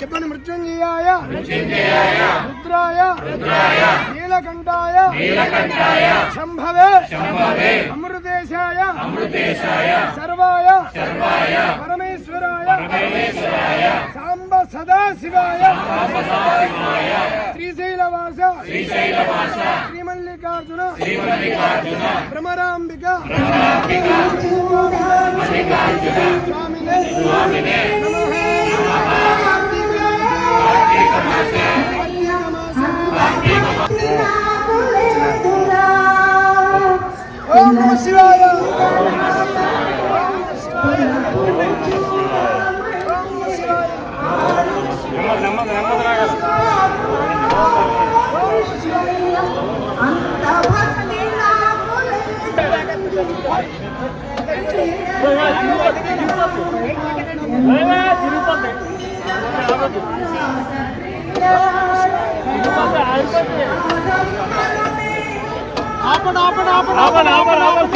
చెప్పండి మృత్యుంజయాయ. రుద్రాయ. నీలకంఠాయ. శంభవే. అమృతేశాయ. సర్వాయ. పరమేశ్వరాయ. సాంబ సదాశివాయ. శ్రీశైలవాస శ్రీమల్లికార్జున భ్రమరాంబిక స్వామినే ఓం నమ శివాయ ఓం ఆపడు ఆపడు ఆపడు ఆపడు ఆపడు ఆపడు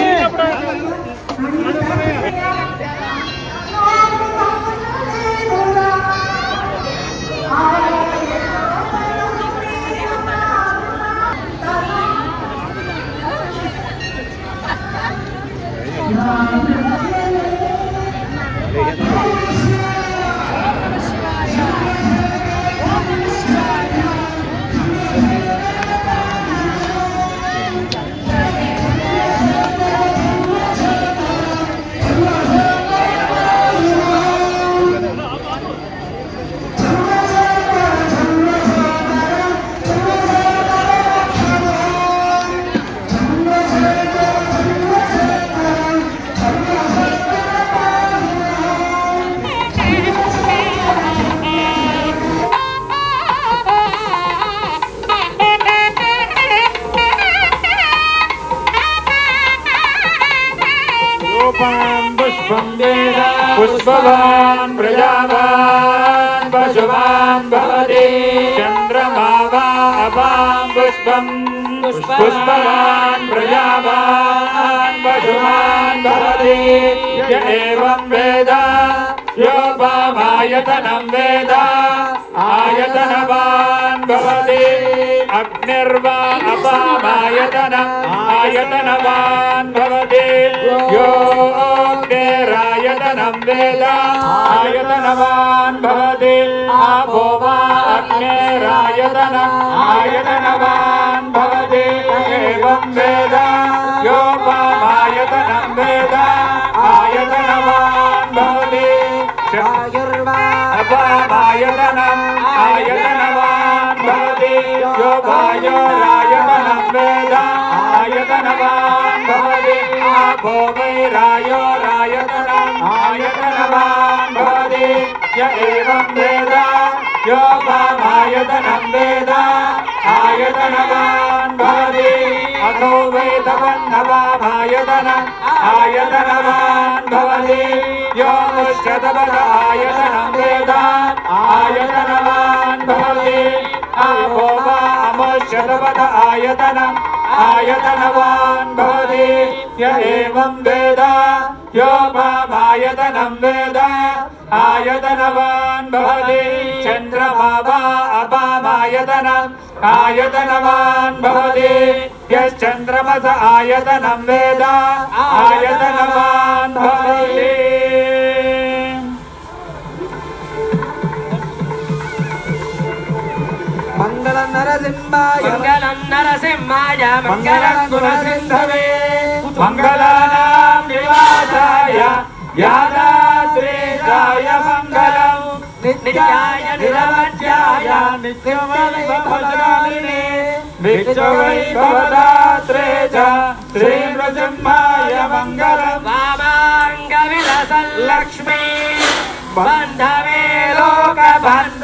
पुष्पवान् प्रजावान् पशुवान् भवति चन्द्रमा वा अपां पुष्पम् पुष्पवान् प्रजावान् पशुवान् भवति य एवं वेद योपामायतनं वेद आयतनवान् भवति अग्निर्वा अपामायतनम् आयतनवान् भवति यो अग्निरायतनं वेद आयतनवान् भवति आपो वा अग्निरायतनम् आयतनवान् भवति एवं वेद योपामायतनं वेद आयतनवान् भवति अपामायतनम् आयतनवान् भवति यो वायोरायतनं वेद आयतनवान् भवति आपो वैरायो रायतनम् आयतनवान् भवति य एवं वेद यो वामायतनं वेद आयतनवान् भवति अथो वेदवन्नवामायतनम् आयतनवान् भवति यो मुष्यतपद आयतनं वेद आयतनवान् भवति आपो वा अमुष्यतपद आयतनम् आयतनवान् भवति य एवं वेद यो मामायतनं वेद आयतनवान् भवति चन्द्रमा वा अपामायतन आयतनवान् भवति यश्चन्द्रमस आयतनं वेद आयतनवान् भवति மங்களம் நரசிம்மாய மங்களம் நரசிம்மாய மங்களம் குணசிந்தவே మంగళానాం నివాసాయ యాదాశ్రేషాయ మంగళం. నిత్యాయ నిరవధ్యాయ నిత్యవైభవదాలినే విశ్వవైభవదాత్రే శ్రీనృసింహాయ మంగళం. వామాంగ విలసల్లక్ష్మీ. బంధవే లోక బంధ